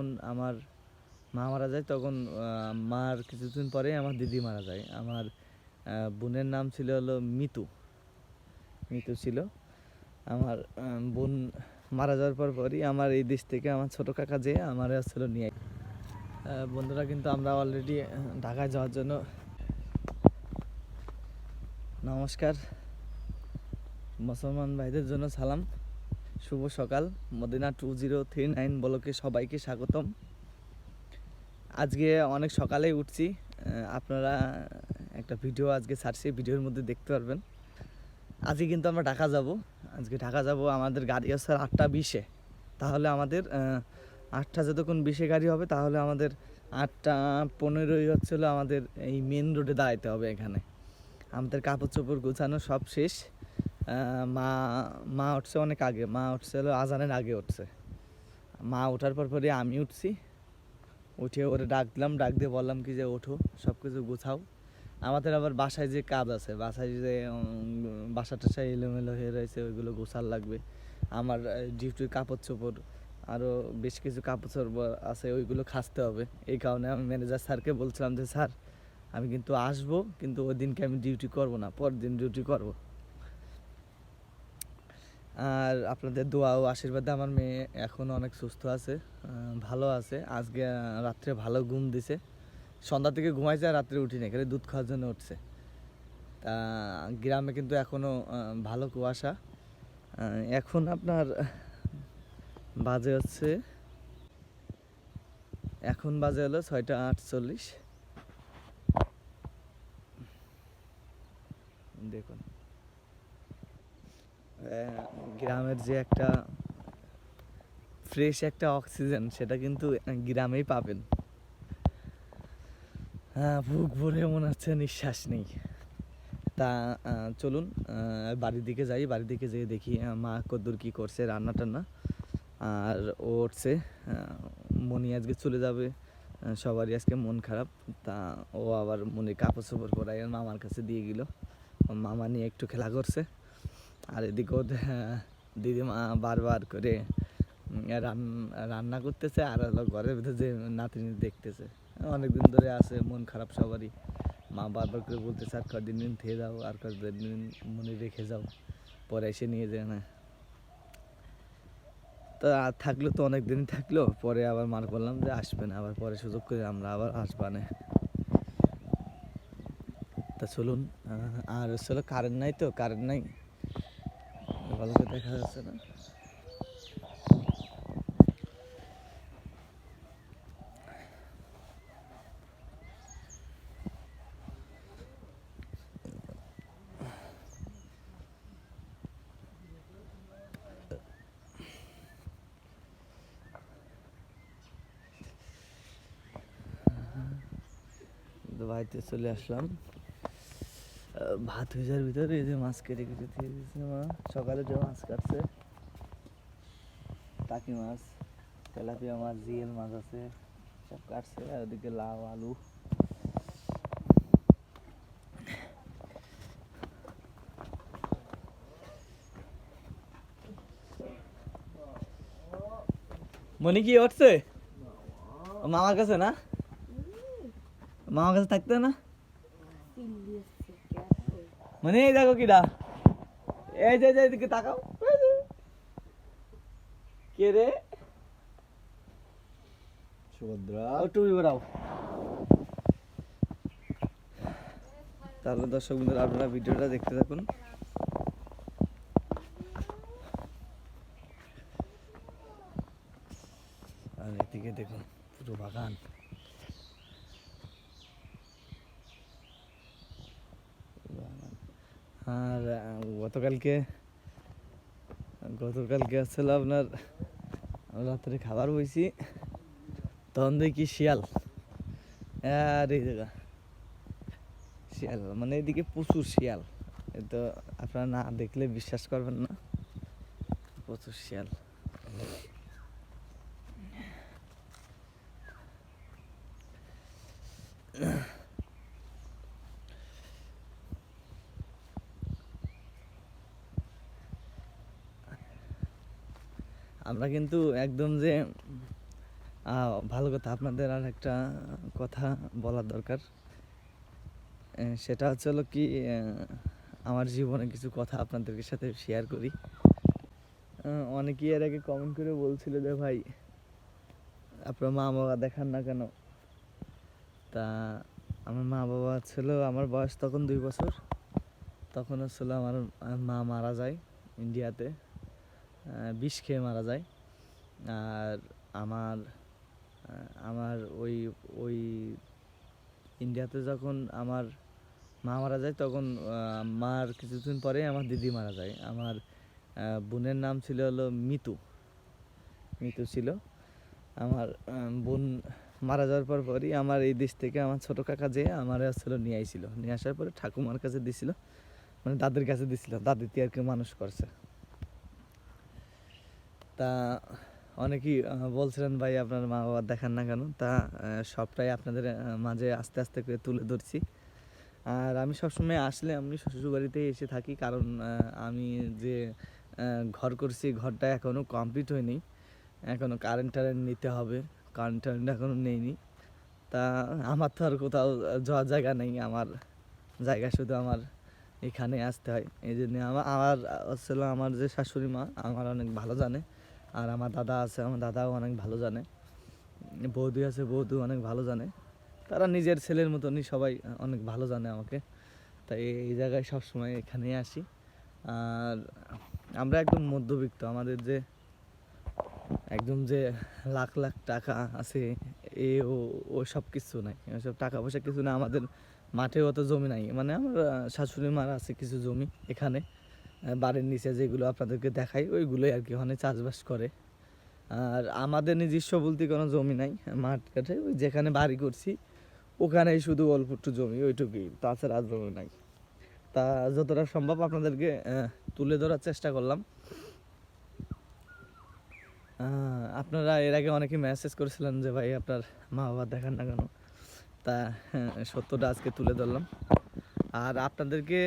যখন আমার মা মারা যায়, তখন মার কিছুদিন পরে আমার দিদি মারা যায়। আমার বোনের নাম ছিল হলো মিতু। মিতু ছিল। আমার বোন মারা যাওয়ার পর পরই আমার এই দেশ থেকে আমার ছোট কাকা যে, আমার আসছিল নিয়ে বন্ধুরা কিন্তু আমরা অলরেডি ঢাকায় যাওয়ার জন্য নমস্কার। মুসলমান ভাইদের জন্য সালাম। শুভ সকাল, Madina two zero three nine ব্লকে সবাইকে স্বাগতম। আজকে অনেক সকালেই উঠছি আপনারা একটা ভিডিও আজকে ছাড়ছি ভিডিওর মধ্যে দেখতে পারবেন। আজকে কিন্তু আমরা ঢাকা যাব, আজকে ঢাকা যাব আমাদের গাড়ি আছে আটটা বিশে। তাহলে আমাদের আটটা যতক্ষণ বিশে গাড়ি হবে, তাহলে আমাদের আটটা পনেরোই হচ্ছিল আমাদের এই মেন রোডে দাঁড়াইতে হবে এখানে। আমাদের কাপড় চোপড় গোছানো সব শেষ। মা মা উঠছে অনেক আগে, মা উঠছে হলো আজানের আগে উঠছে। মা ওঠার পর পরে আমি উঠছি। উঠে ওরে ডাক দিলাম, ডাক দিয়ে বললাম কি যে ওঠো সব কিছু গোছাও। আমাদের আবার বাসায় যে কাজ আছে, বাসায় যে বাসা টাসা এলোমেলো হয়ে রয়েছে, ওইগুলো গোছাল লাগবে। আমার ডিউটির কাপড় চোপড় আরও বেশ কিছু কাপড় চোপড় আছে, ওইগুলো খাসতে হবে। এই কারণে আমি ম্যানেজার স্যারকে বলছিলাম যে, স্যার, আমি কিন্তু আসব, কিন্তু ওই দিনকে আমি ডিউটি করব না পরের দিন ডিউটি করব। আর আপনাদের দোয়া ও আশীর্বাদে আমার মেয়ে এখন অনেক সুস্থ আছে ভালো আছে। আজকে রাত্রে ভালো ঘুম দিছে। সন্ধ্যা থেকে ঘুমাইছে আর রাত্রে উঠিনি খালি দুধ খাওয়ার জন্য উঠছে। তা, গ্রামে কিন্তু এখনও ভালো কুয়াশা। এখন আপনার বাজে হচ্ছে, এখন বাজে হলো ছয়টা আটচল্লিশ দেখুন আহ, গ্রামের যে একটা ফ্রেশ একটা অক্সিজেন সেটা কিন্তু গ্রামেই পাবেন। বুক ভরে মনে হচ্ছে নিঃশ্বাস নেই। তা চলুন বাড়ির দিকে যাই। বাড়ির দিকে যেয়ে দেখি মা কদ্দুর কি করছে রান্না টান্না আর ও উঠছে মনি আজকে চলে যাবে সবারই আজকে মন খারাপ। তা, ও আবার মনে কাপড় চোপড় পরাই মামার কাছে দিয়ে গেল। মামা নিয়ে একটু খেলা করছে। আর এদিকে দিদিমা বারবার করে রান্না করতেছে আর হলো ঘরের ভিতরে যে নাতিনি দেখতেছে। অনেকদিন ধরে আছে, মন খারাপ সবারই। মা বারবার করে বলতেছে, আর কদিন দিন থেকে যাও আর কদিন মনে রেখে যাও, পরে এসে নিয়ে যায় না। তো আর থাকল তো অনেক দিন থাকল, পরে আবার মার করলাম যে আসবে না, আবার পরে সুযোগ করে আমরা আবার আসবানে তা চলুন আর হলো কারেন্ট নাই তো কারেন্ট নাই। ভালো করে দেখা যাচ্ছে না। বাড়িতে চলে আসলাম। ভাত যাওয়ার ভিতরে এই যে মাছ কেটে কেটে দিয়ে দিয়েছে মা। সকালে যে মাছ কাটছে, টাকি মাছ, তেলাপিয়া মাছ, জিএল মাছ আছে, সব কাটছে, আর ওদিকে লাউ, আলু। মনি কি উঠছে? মামার কাছে না? মামার কাছে থাকতে না? মানে এই দেখো কিডা। এই যে যে এদিকে তাকাও। কে রে? সুভদ্রা। ও টুপি বেরাও তাহলে দর্শক বন্ধুরা আপনারা ভিডিওটা দেখতে থাকুন। আর এদিকে দেখুন পুরো বাগান। আর গতকালকে গতকালকে আসছিল আপনার রাত্রে খাবার বইছি। তখন দেখি শিয়াল। আর এই জায়গা শিয়াল মানে এদিকে প্রচুর শিয়াল। তো আপনারা না দেখলে বিশ্বাস করবেন না। প্রচুর শিয়াল। আমরা কিন্তু একদম যে ভালো কথা আপনাদের আর একটা কথা বলার দরকার। সেটা হচ্ছে হলো কি আমার জীবনে কিছু কথা আপনাদের সাথে শেয়ার করি। অনেকেই এর আগে কমেন্ট করে বলছিল যে, ভাই, আপনার মা বাবা দেখান না কেন? তা, আমার মা বাবা ছিল, আমার বয়স তখন দুই বছর। তখন হচ্ছিল আমার মা মারা যায় ইন্ডিয়াতে। বিষ খেয়ে মারা যায়। আর আমার আমার ওই ওই ইন্ডিয়াতে যখন আমার মা মারা যায়, তখন মার কিছুদিন পরে আমার দিদি মারা যায়। আমার বোনের নাম ছিল হলো মিতু। মিতু ছিল। আমার বোন মারা যাওয়ার পর পরই আমার এই দেশ থেকে আমার ছোট কাকা যে আমার আসলে নিয়ে আইছিল। নিয়ে আসার পরে ঠাকুমার কাছে দিছিল। মানে দাদির কাছে দিছিল। দাদি তিয়ারকে মানুষ করছে। তা অনেকেই বলছিলেন, ভাই, আপনার মা বাবা দেখান না কেন? তা সবটাই আপনাদের মাঝে আস্তে আস্তে করে তুলে ধরছি। আর আমি সবসময় আসলে আমি শ্বশুরবাড়িতেই এসে থাকি, কারণ আমি যে ঘর করছি, ঘরটা এখনও কমপ্লিট হয়নি। এখনও কারেন্ট টারেন্ট নিতে হবে কারেন্ট টারেন্ট এখনও নেইনি। তা, আমার তো আর কোথাও যাওয়ার জায়গা নেই, আমার জায়গা শুধু আমার এখানে আসতে হয়। এই জন্য আমার আমার আসলে আমার যে শাশুড়ি মা, আমার অনেক ভালো জানে। আর আমার দাদা আছে, আমার দাদাও অনেক ভালো জানে। বৌদি আছে বৌদি অনেক ভালো জানে। তারা নিজের ছেলের মতনই সবাই অনেক ভালো জানে আমাকে। তাই এই জায়গায় সবসময় এখানেই আসি। আর আমরা একদম মধ্যবিত্ত, আমাদের যে একদম যে লাখ লাখ টাকা আছে, এ, ও ও সব কিছু নাই। সব টাকা পয়সা কিছু না আমাদের মাঠে অত জমি নাই। মানে আমার শাশুড়ি মার আছে কিছু জমি এখানে। বাড়ির নিচে যেগুলো আপনাদেরকে দেখাই ওইগুলোই আর কি ওখানে চাষবাস করে। আর আমাদের নিজস্ব বলতে কোনো জমি নাই মাঠ কাঠে ওই যেখানে বাড়ি করছি ওখানেই শুধু অল্প একটু জমি ওইটুকুই তাছাড়া আর জমি নাই। তা যতটা সম্ভব আপনাদেরকে তুলে ধরার চেষ্টা করলাম। আপনারা এর আগে অনেকে মেসেজ করেছিলেন যে ভাই আপনার মা বাবা দেখান না কেন? তা হ্যাঁ, সত্যটা আজকে তুলে ধরলাম। আর আপনাদেরকে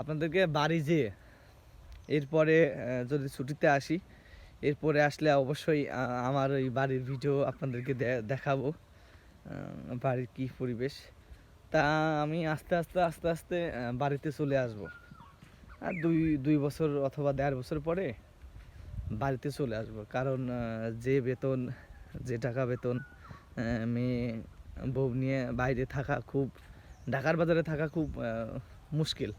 আপনাদেরকে বাড়ি যেয়ে এরপরে যদি ছুটিতে আসি, এরপরে আসলে অবশ্যই আমার ওই বাড়ির ভিডিও আপনাদেরকে দেখাবো বাড়ির কী পরিবেশ। তা আমি আস্তে আস্তে আস্তে আস্তে বাড়িতে চলে আসব। আর দুই দুই বছর অথবা দেড় বছর পরে বাড়িতে চলে আসব। কারণ যে বেতন, যে টাকা বেতন মেয়ে, বউ নিয়ে বাইরে থাকা খুব, ঢাকার বাজারে থাকা খুব মুশকিল।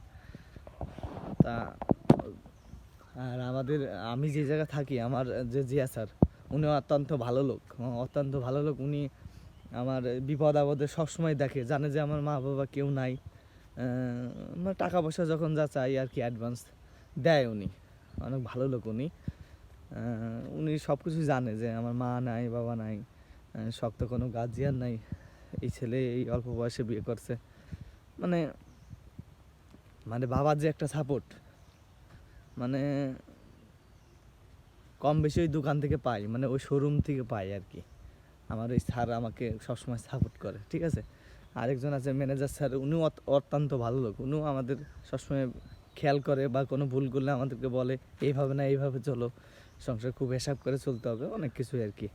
তা, আর আমাদের, আমি যে জায়গায় থাকি, আমার যে জিয়া স্যার উনি অত্যন্ত ভালো লোক অত্যন্ত ভালো লোক, উনি আমার বিপদ আপদে সবসময় দেখে, জানে যে আমার মা বাবা কেউ নাই মানে টাকা পয়সা যখন যা চাই আর কি অ্যাডভান্স দেয় উনি, অনেক ভালো লোক উনি উনি সব কিছু জানে যে আমার মা নাই, বাবা নাই শক্ত কোনো গার্জিয়ান নাই, এই ছেলে এই অল্প বয়সে বিয়ে করছে মানে মানে বাবার যে একটা সাপোর্ট মানে কম বেশি ওই দোকান থেকে পাই মানে ওই শোরুম থেকে পাই আর কি। আমার ওই স্যার আমাকে সবসময় সাপোর্ট করে, ঠিক আছে? আরেকজন আছে ম্যানেজার স্যার উনিও অত- অত্যন্ত ভালো লোক। উনিও আমাদের সবসময় খেয়াল করে বা কোনো ভুল করলে আমাদেরকে বলে, এইভাবে না, এইভাবে চলো। সংসার খুব হিসাব করে চলতে হবে, অনেক কিছুই আর কি।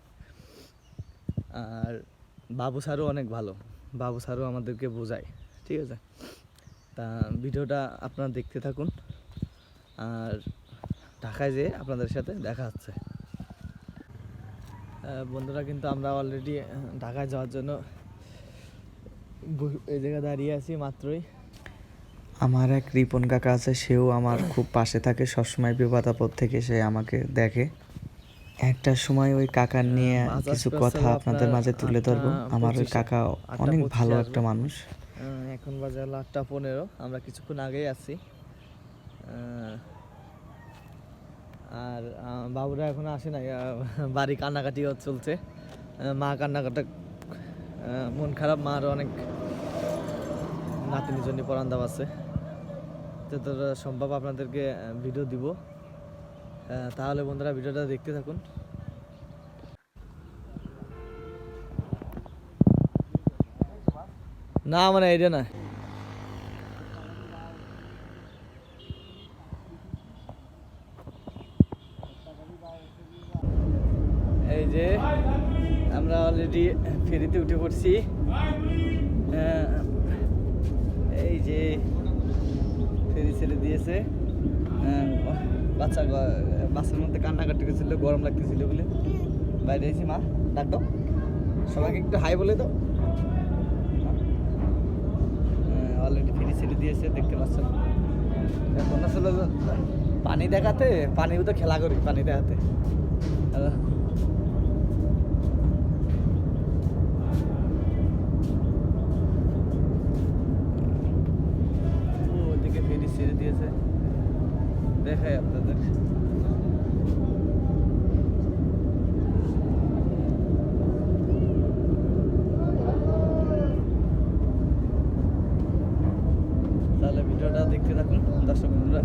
আর বাবু স্যারও অনেক ভালো। বাবু স্যারও আমাদেরকে বোঝায়, ঠিক আছে? তা ভিডিওটা আপনারা দেখতে থাকুন। আর ঢাকায় যেয়ে আপনাদের সাথে দেখা হচ্ছে। বন্ধুরা কিন্তু আমরা অলরেডি ঢাকায় যাওয়ার জন্য এই জায়গায় দাঁড়িয়ে আছি মাত্রই। আমার এক রিপন কাকা আছে সেও আমার খুব পাশে থাকে। সবসময় বিপদ আপদ থেকে সে আমাকে দেখে। একটা সময় ওই কাকার নিয়ে কিছু কথা আপনাদের মাঝে তুলে ধরবো। আমার ওই কাকা অনেক ভালো একটা মানুষ। এখন বাজে হলো আটটা পনেরো, আমরা কিছুক্ষণ আগেই আছি। আর বাবুরা এখন আসে নাই বাড়ি কান্নাকাটি চলছে। মা কান্নাকাটা মন খারাপ মার অনেক নাতিনি জন্য পরান আছে। যতটা সম্ভব আপনাদেরকে ভিডিও দিব। তাহলে বন্ধুরা ভিডিওটা দেখতে থাকুন। না মানে এটা না এই যে, আমরা অলরেডি ফেরিতে উঠে পড়ছি। এই যে, ফেরি ছেড়ে দিয়েছে। বাচ্চা বাসের মধ্যে কান্নাকাটি করছিল, গরম লাগতেছিল বলে। বাইরে এসেছি মা, ডাক সবাইকে একটু হাই বলে দাও। অলরেডি ফিরি ছেড়ে দিয়েছে, দেখতে পাচ্ছেন। এখন আসলে পানি দেখাতে, পানিও তো খেলা করি, পানি দেখাতে আহ, ও, ওদিকে ফেরি ছেড়ে দিয়েছে দেখাই আপনাদের তাহলে ভিডিওটা দেখতে থাকুন দর্শক বন্ধুরা